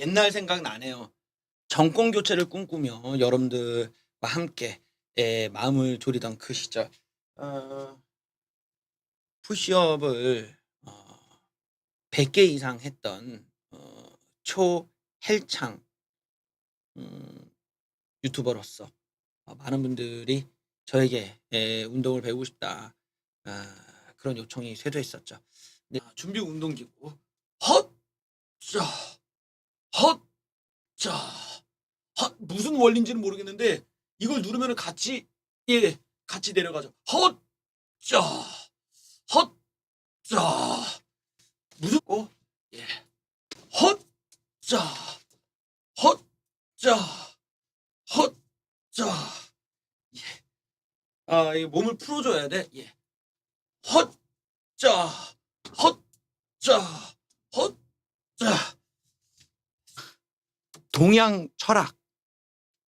옛날 생각 나네요. 정권 교체를 꿈꾸며 여러분들과 함께 예, 마음을 졸이던 그 시절. 어, 푸시업을 어, 100개 이상 했던 어, 초 헬창 음, 유튜버로서 어, 많은 분들이 저에게 예, 운동을 배우고 싶다 아, 그런 요청이 쇄도했었죠. 네, 아, 준비 운동기구 헛, 자, 헛, 자, 헛 무슨 원리인지는 모르겠는데 이걸 누르면 같이 예 같이 내려가죠. 헛, 자, 헛, 자, 무슨 고 예, 헛, 자, 헛, 자, 헛, 자, 예. 아, 이 몸을 풀어줘야 돼. 예. 헛, 자, 헛, 자, 헛, 자. 동양 철학,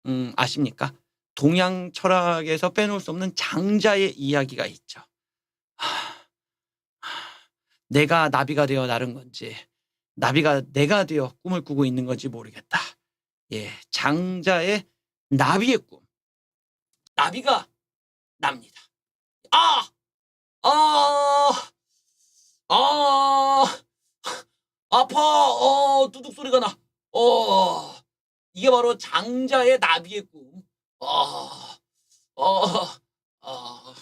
음, 아십니까? 동양 철학에서 빼놓을 수 없는 장자의 이야기가 있죠. 하, 하, 내가 나비가 되어 나른 건지, 나비가 내가 되어 꿈을 꾸고 있는 건지 모르겠다. 예, 장자의 나비의 꿈. 나비가 납니다. 아! 아! 아! 아파! 어, 뚜둑 소리가 나. 어, 이게 바로 장자의 나비의 꿈. 아, 어, 아.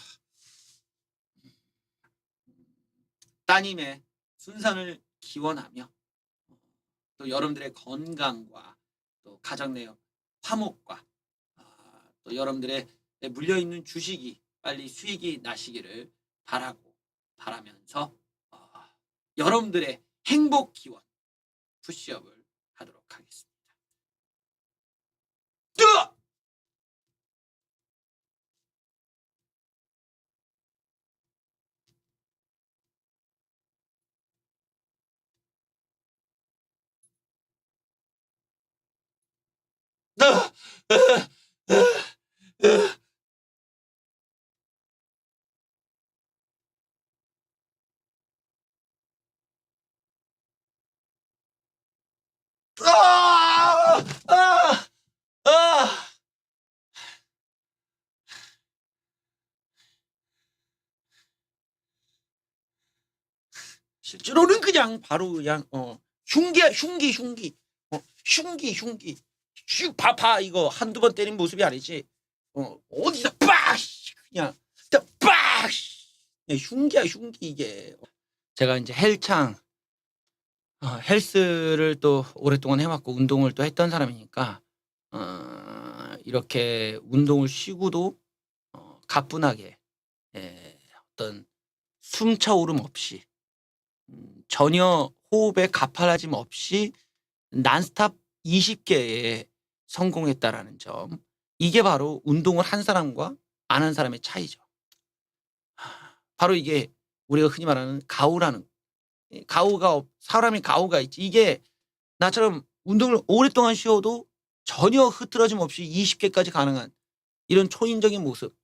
따님의 순산을 기원하며 또 여러분들의 건강과 또 가정 내 화목과 아, 또 여러분들의 물려있는 주식이 빨리 수익이 나시기를 바라고 바라면서 어, 여러분들의 행복 기원 푸시업을 하도록 하겠습니다. ああ 실제로는 그냥 바로 그냥 어 흉기야 흉기 흉기. 어 흉기 흉기. 슉 봐봐 이거 한두 번 때린 모습이 아니지. 어 어디서 빡! 그냥. 빡! 예, 흉기야 흉기 이게. 제가 이제 헬창 어, 헬스를 또 오랫동안 해왔고 운동을 또 했던 사람이니까 어, 이렇게 운동을 쉬고도 어, 가뿐하게 예, 어떤 숨차오름 없이 음, 전혀 호흡에 가팔라짐 없이 난스탑 20개에 성공했다라는 점 이게 바로 운동을 한 사람과 안 한 사람의 차이죠. 하, 바로 이게 우리가 흔히 말하는 가오라는 이 가오가 없- 사람이 가오가 있지 이게 나처럼 운동을 오랫동안 쉬어도 전혀 흐트러짐 없이 20개까지 가능한 이런 초인적인 모습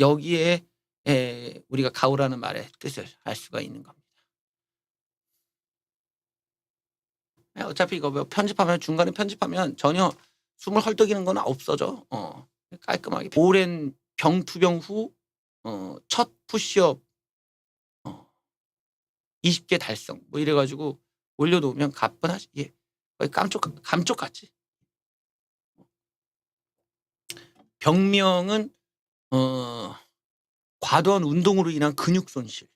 여기에 에, 우리가 가오라는 말의 뜻을 알 수가 있는 겁니다. 어차피 이거 뭐 편집하면 중간에 편집하면 전혀 숨을 헐떡이는 건 없어져. 어, 깔끔하게 오랜 병투병 후 어, 첫 푸시업 어, 20개 달성 뭐 이래가지고 올려놓으면 가뿐하지 예. 거의 깜쪽 감쪽 같지 병명은 어, 과도한 운동으로 인한 근육 손실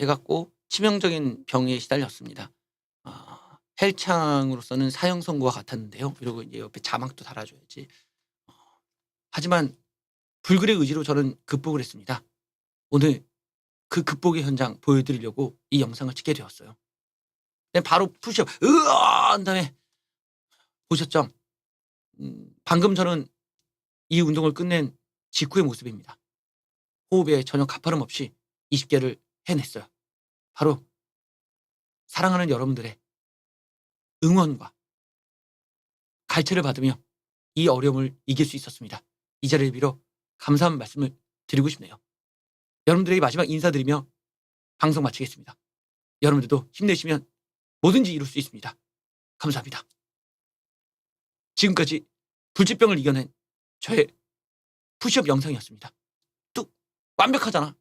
해갖고 치명적인 병에 시달렸습니다. 아, 헬창으로서는 사형 선고와 같았는데요. 이러고 이제 옆에 자막도 달아줘야지. 어, 하지만 불굴의 의지로 저는 극복을 했습니다. 오늘 그 극복의 현장 보여드리려고 이 영상을 찍게 되었어요. 근데 바로 푸시업 으아 한 다음에 보셨죠? 음, 방금 저는 이 운동을 끝낸 직후의 모습입니다. 호흡에 전혀 가파름 없이 20개를 해냈어요. 바로 사랑하는 여러분들의 응원과 갈채를 받으며 이 어려움을 이길 수 있었습니다. 이 자리를 빌어 감사한 말씀을 드리고 싶네요. 여러분들에게 마지막 인사드리며 방송 마치겠습니다. 여러분들도 힘내시면 뭐든지 이룰 수 있습니다. 감사합니다. 지금까지 불치병을 이겨낸 저의 푸시업 영상이었습니다. 뚝 완벽하잖아.